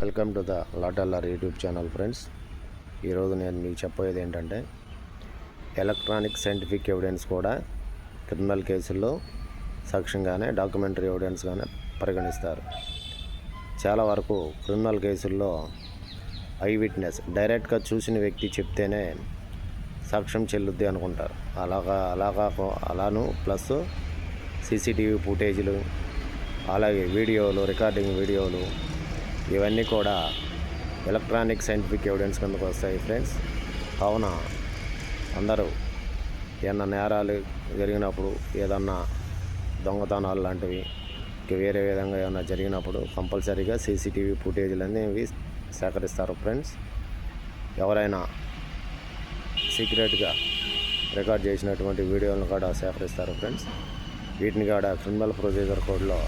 Welcome to the లాటల్లార్ YouTube channel friends. ఈరోజు నేను మీకు చెప్పేది ఏంటంటే ఎలక్ట్రానిక్ సైంటిఫిక్ ఎవిడెన్స్ కూడా క్రిమినల్ కేసుల్లో సాక్ష్యంగానే డాక్యుమెంటరీ ఎవిడెన్స్గానే పరిగణిస్తారు. చాలా వరకు క్రిమినల్ కేసుల్లో ఐ విట్నెస్ డైరెక్ట్గా చూసిన వ్యక్తి చెప్తేనే సాక్ష్యం చెల్లుద్ది అనుకుంటారు. అలాగా అలాగా అలాను ప్లస్ సీసీటీవీ ఫుటేజీలు అలాగే వీడియోలు రికార్డింగ్ వీడియోలు ఇవన్నీ కూడా ఎలక్ట్రానిక్ సైంటిఫిక్ ఎవిడెన్స్ కిందకు వస్తాయి ఫ్రెండ్స్. కావున అందరూ ఏమన్నా నేరాలు జరిగినప్పుడు ఏదన్నా దొంగతనాలు లాంటివి వేరే విధంగా ఏమైనా జరిగినప్పుడు కంపల్సరీగా సీసీటీవీ ఫుటేజీలు అనేవి సేకరిస్తారు ఫ్రెండ్స్. ఎవరైనా సీక్రెట్గా రికార్డ్ చేసినటువంటి వీడియోలను కూడా సేకరిస్తారు ఫ్రెండ్స్. వీటిని కూడా క్రిమినల్ ప్రొసీజర్ కోడ్లో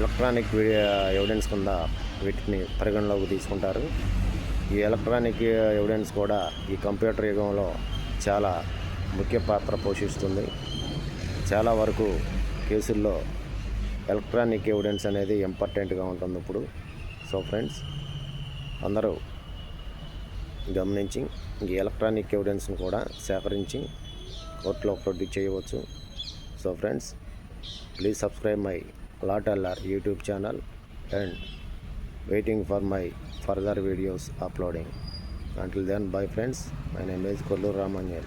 ఎలక్ట్రానిక్ వీడియో ఎవిడెన్స్ కింద వీటిని పరిగణలోకి తీసుకుంటారు. ఈ ఎలక్ట్రానిక్ ఎవిడెన్స్ కూడా ఈ కంప్యూటర్ యుగంలో చాలా ముఖ్య పాత్ర పోషిస్తుంది. చాలా వరకు కేసుల్లో ఎలక్ట్రానిక్ ఎవిడెన్స్ అనేది ఇంపార్టెంట్గా ఉంటుంది ఇప్పుడు. సో ఫ్రెండ్స్ అందరూ గమనించి ఈ ఎలక్ట్రానిక్ ఎవిడెన్స్ని కూడా సేకరించి కోర్టులో ప్రొడ్యూస్ చేయవచ్చు. So friends please subscribe my lot LR YouTube channel and waiting for my further videos uploading. Until then, bye friends. My name is Kollur Ramanyan.